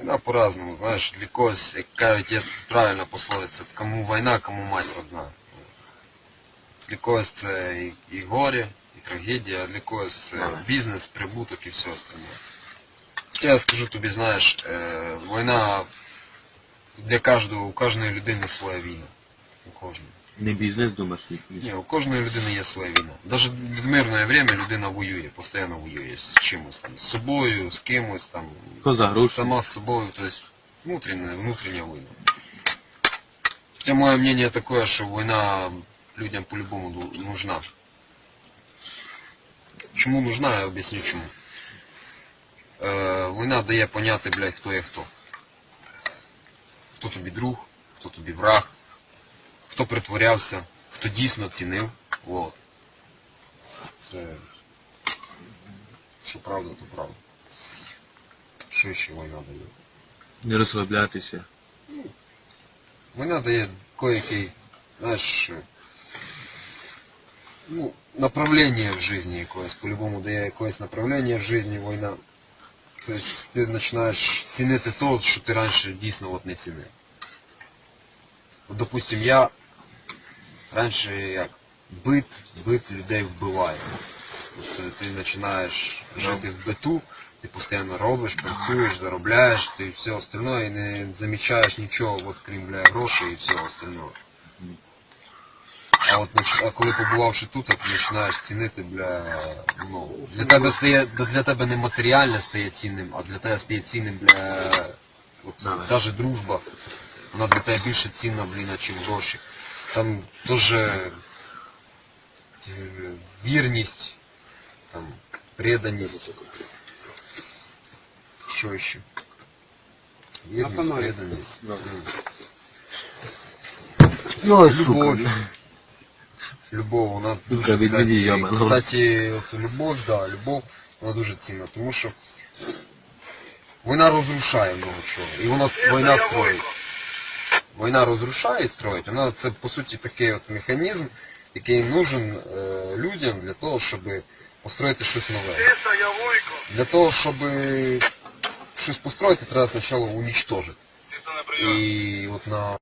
Війна по-разному, знаєш, для когось, як кажуть, є правильна пословиця, кому війна, кому мать одна. Для когось це і, і горе, і трагедія, а для когось це бізнес, прибуток і все остальне. Я скажу тобі, знаєш, е, війна для кожного, у кожної людини своя війна. У кожної. Не бізнес думаєш? Ні, у кожної людини є своя війна. Навіть в мирне время людина воює, постійно воює з чимось там, з собою, з кимось там. Хто за гроші? Сама з собою, то есть внутренняя, внутренняя война. Хотя мое мнение такое, что война людям по-любому нужна. Чому нужна, я об'ясню чому. Е, війна дає поняти, блядь, хто є хто. Хто тобі друг, хто тобі враг, притворявся, хто дійсно цінив. Вот. Це що правда, то правда. Що ще війна дає? Не розслаблятися. Війна дає кое-який, знаєш, ну, направлення в житті якогось, по-любому дає якесь направлення в житті війна. Тобто ти починаєш цінити то, що ти раніше дійсно от не цінив. От, допустим, я раніше як бит, бит людей вбиває. Тобто ти починаєш жити в биту, ти постійно робиш, працюєш, заробляєш, ти все остальное і не замічаєш нічого, от крім бля, грошей і всього остального. А от а коли побувавши тут, ти починаєш цінити, бля, ну, для тебе стає, для тебе не матеріальне стає цінним, а для тебе стає цінним, бля, от, навіть дружба, вона для тебе більше цінна, блін, ніж гроші. Там теж е, вірність, там, преданість. Що ще? Вірність, Автомобіль. преданість. Да. Ну, Любовь. Любов, вона дуже від кстати, мені, йома. кстати, от любов, да, любов, вона дуже цінна, тому що вона розрушає много чого. І вона війна строїть. Війна розрушає і строїть. Вона це по суті такий от механізм, який нужен е, людям для того, щоб построїти щось нове. Для того, щоб щось построїти, треба спочатку унічтожити. І от на